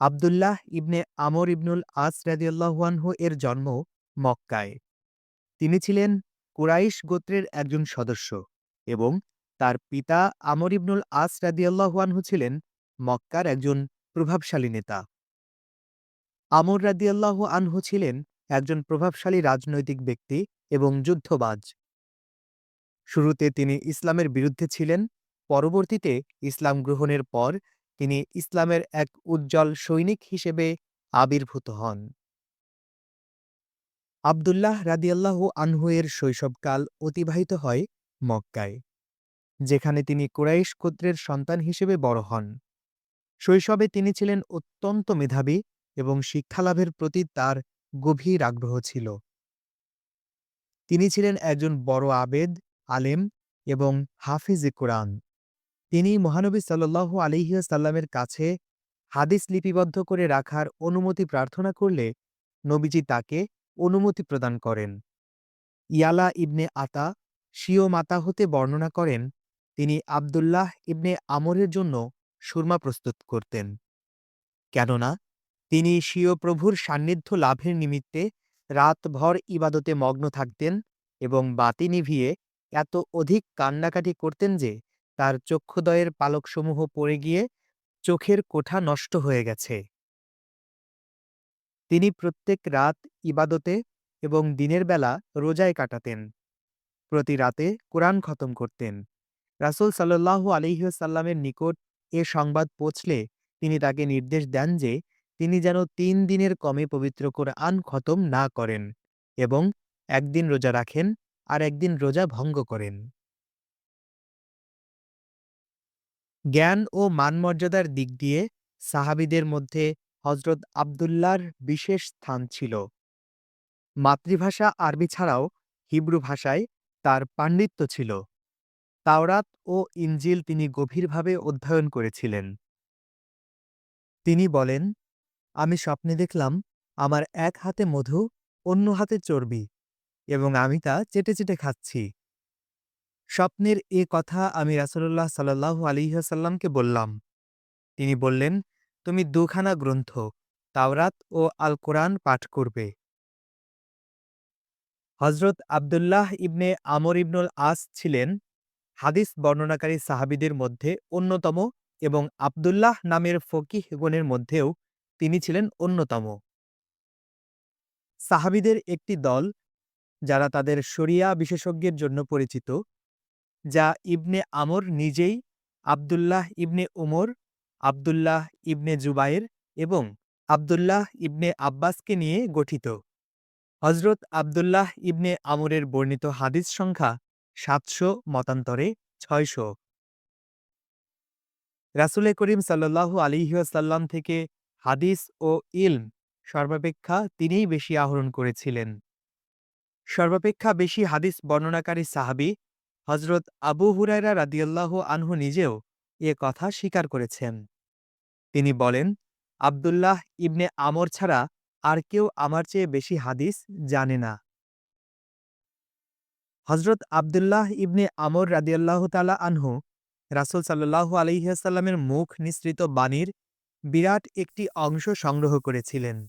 আবদুল্লাহ ইবনে আমর ইবনুল আস রাদিয়াল্লাহু আনহু এর জন্ম মক্কায়। তিনি ছিলেন কুরাইশ গোত্রের একজন সদস্য এবং তার পিতা আমর ইবনুল আস রাদিয়াল্লাহু আনহু ছিলেন মক্কার একজন প্রভাবশালী নেতা। আমর রাদিয়াল্লাহু আনহু ছিলেন একজন প্রভাবশালী রাজনৈতিক ব্যক্তি এবং যুদ্ধবাজ। শুরুতে তিনি ইসলামের বিরুদ্ধে ছিলেন, পরবর্তীতে ইসলাম গ্রহণের পর তিনি ইসলামের এক উজ্জ্বল সৈনিক হিসেবে আবির্ভূত হন। আবদুল্লাহ রাদিয়াল্লাহু আনহু এর শৈশবকাল অতিবাহিত হয় মক্কায়, যেখানে তিনি কুরাইশ গোত্রের সন্তান হিসেবে বড় হন। শৈশবে তিনি ছিলেন অত্যন্ত মেধাবী এবং শিক্ষালাভের প্রতি তার গভীর আগ্রহ ছিল। তিনি ছিলেন একজন বড় আবেদ, আলেম এবং হাফিজে কোরআন। তিনি মহানবী সাল্লাল্লাহু আলিহাসাল্লামের কাছে হাদিস লিপিবদ্ধ করে রাখার অনুমতি প্রার্থনা করলে নবীজি তাকে অনুমতি প্রদান করেন। ইয়ালা ইবনে আতা স্বীয় মাতা হতে বর্ণনা করেন, তিনি আবদুল্লাহ ইবনে আমরের জন্য সুরমা প্রস্তুত করতেন। কেননা, তিনি স্বীয় প্রভুর সান্নিধ্য লাভের নিমিত্তে রাতভর ইবাদতে মগ্ন থাকতেন এবং বাতি নিভিয়ে এত অধিক কান্নাকাটি করতেন যে তার চক্ষুদয়ের পালকসমূহ পড়ে গিয়ে চোখের কোঠা নষ্ট হয়ে গেছে। তিনি প্রত্যেক রাত ইবাদতে এবং দিনের বেলা রোজায় কাটাতেন। প্রতি রাতে কোরআন খতম করতেন। রাসুল সাল্লাহু আলিহাসাল্লামের নিকট এ সংবাদ পৌঁছলে তিনি তাকে নির্দেশ দেন যে তিনি যেন তিন দিনের কমে পবিত্র কোরআন খতম না করেন এবং একদিন রোজা রাখেন আর একদিন রোজা ভঙ্গ করেন। জ্ঞান ও মানমর্যাদার দিক দিয়ে সাহাবিদের মধ্যে হজরত আবদুল্লার বিশেষ স্থান ছিল। মাতৃভাষা আরবি ছাড়াও হিব্রু ভাষায় তার পাণ্ডিত্য ছিল। তাওরাত ও ইঞ্জিল তিনি গভীরভাবে অধ্যয়ন করেছিলেন। তিনি বলেন, আমি স্বপ্নে দেখলাম আমার এক হাতে মধু, অন্য হাতে চর্বি এবং আমি তা চেটে চেটে খাচ্ছি। স্বপ্নের এ কথা আমি রাসুল্লাহ সাল্লাহু আলিহাসাল্লামকে বললাম। তিনি বললেন, তুমি দুখানা গ্রন্থ, তাওরাত ও আল কোরআন পাঠ করবে। হজরত আবদুল্লাহ ইবনে আমর ইবনুল আস ছিলেন হাদিস বর্ণনাকারী সাহাবিদের মধ্যে অন্যতম এবং আবদুল্লাহ নামের ফকিহগণের মধ্যেও তিনি ছিলেন অন্যতম। সাহাবিদের একটি দল, যারা তাদের শরিয়া বিশেষজ্ঞের জন্য পরিচিত যা ইবনে আমর নিজেই, আবদুল্লাহ ইবনে উমর, আবদুল্লাহ ইবনে জুবায়ের এবং আবদুল্লাহ ইবনে আব্বাসকে নিয়ে গঠিত। হজরত আবদুল্লাহ ইবনে আমরের বর্ণিত হাদিস সংখ্যা সাতশো, মতান্তরে ছয়শো। রাসুলে করিম সাল্লাহু আলিহাসাল্লাম থেকে হাদিস ও ইলম সর্বাপেক্ষা তিনিই বেশি আহরণ করেছিলেন। সর্বাপেক্ষা বেশি হাদিস বর্ণনাকারী সাহাবি হজরত আবু হুরায়রা রাদিয়াল্লাহ আনহু নিজেও এ কথা স্বীকার করেছেন। তিনি বলেন, আবদুল্লাহ ইবনে আমর ছাড়া আর কেউ আমার চেয়ে বেশি হাদিস জানে না। হজরত আবদুল্লাহ ইবনে আমর রাদিয়াল্লাহ তালা আনহু রাসুল সাল্লাহ আলহিহাসাল্লামের মুখ নিঃসৃত বাণীর বিরাট একটি অংশ সংগ্রহ করেছিলেন।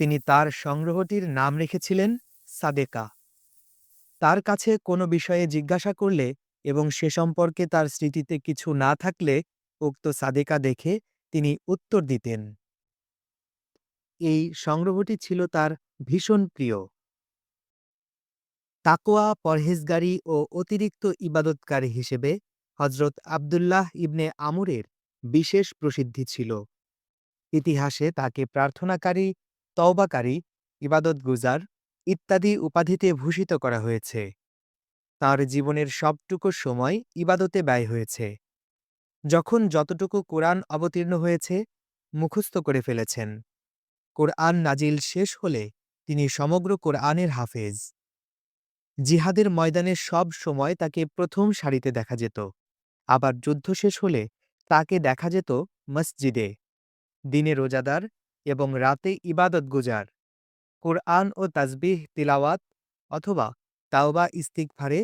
তিনি তার সংগ্রহটির নাম রেখেছিলেন সাদেকা। তার কাছে কোনো বিষয়ে জিজ্ঞাসা করলে এবং সে সম্পর্কে তার স্মৃতিতে কিছু না থাকলে উক্ত সাদেকা দেখে তিনি উত্তর দিতেন। এই সংগ্রহটি ছিল তার ভীষণ প্রিয়। তাকোয়া পরহেজগারি ও অতিরিক্ত ইবাদতকারী হিসেবে হজরত আবদুল্লাহ ইবনে আমুরের বিশেষ প্রসিদ্ধি ছিল। ইতিহাসে তাকে প্রার্থনাকারী, তওবাকারী ইবাদত গুজার ইত্যাদি উপাধিতে ভূষিত করা হয়েছে। তার জীবনের সবটুকু সময় ইবাদতে ব্যয় হয়েছে। যখন যতটুকু কোরআন অবতীর্ণ হয়েছে, মুখস্থ করে ফেলেছেন। কোরআন নাজিল শেষ হলে তিনি সমগ্র কোরআনের হাফেজ। জিহাদের ময়দানে সব সময় তাকে প্রথম সারিতে দেখা যেত। আবার যুদ্ধ শেষ হলে তাকে দেখা যেত মসজিদে। দিনে রোজাদার এবং রাতে ইবাদত গুজার কোরআন ও তাজবিহ তিলাওয়াত অথবা তাওবা ইস্তিকফারে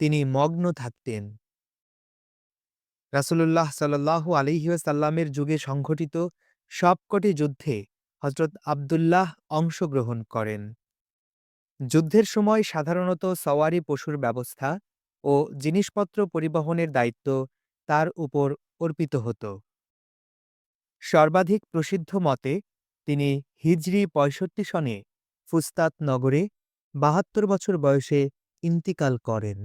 তিনি মগ্ন থাকতেন। রাসুলুল্লাহ সাল্লাহু আলিহাসাল্লামের যুগে সংঘটিত সবকটি যুদ্ধে হজরত আবদুল্লাহ অংশগ্রহণ করেন। যুদ্ধের সময় সাধারণত সওয়ারি পশুর ব্যবস্থা ও জিনিসপত্র পরিবহনের দায়িত্ব তার উপর অর্পিত হতো। সর্বাধিক প্রসিদ্ধ মতে তিনি হিজরি পঁয়ষট্টি সনে ফুস্তাত নগরে বাহাত্তর বছর বয়সে ইন্তিকাল করেন।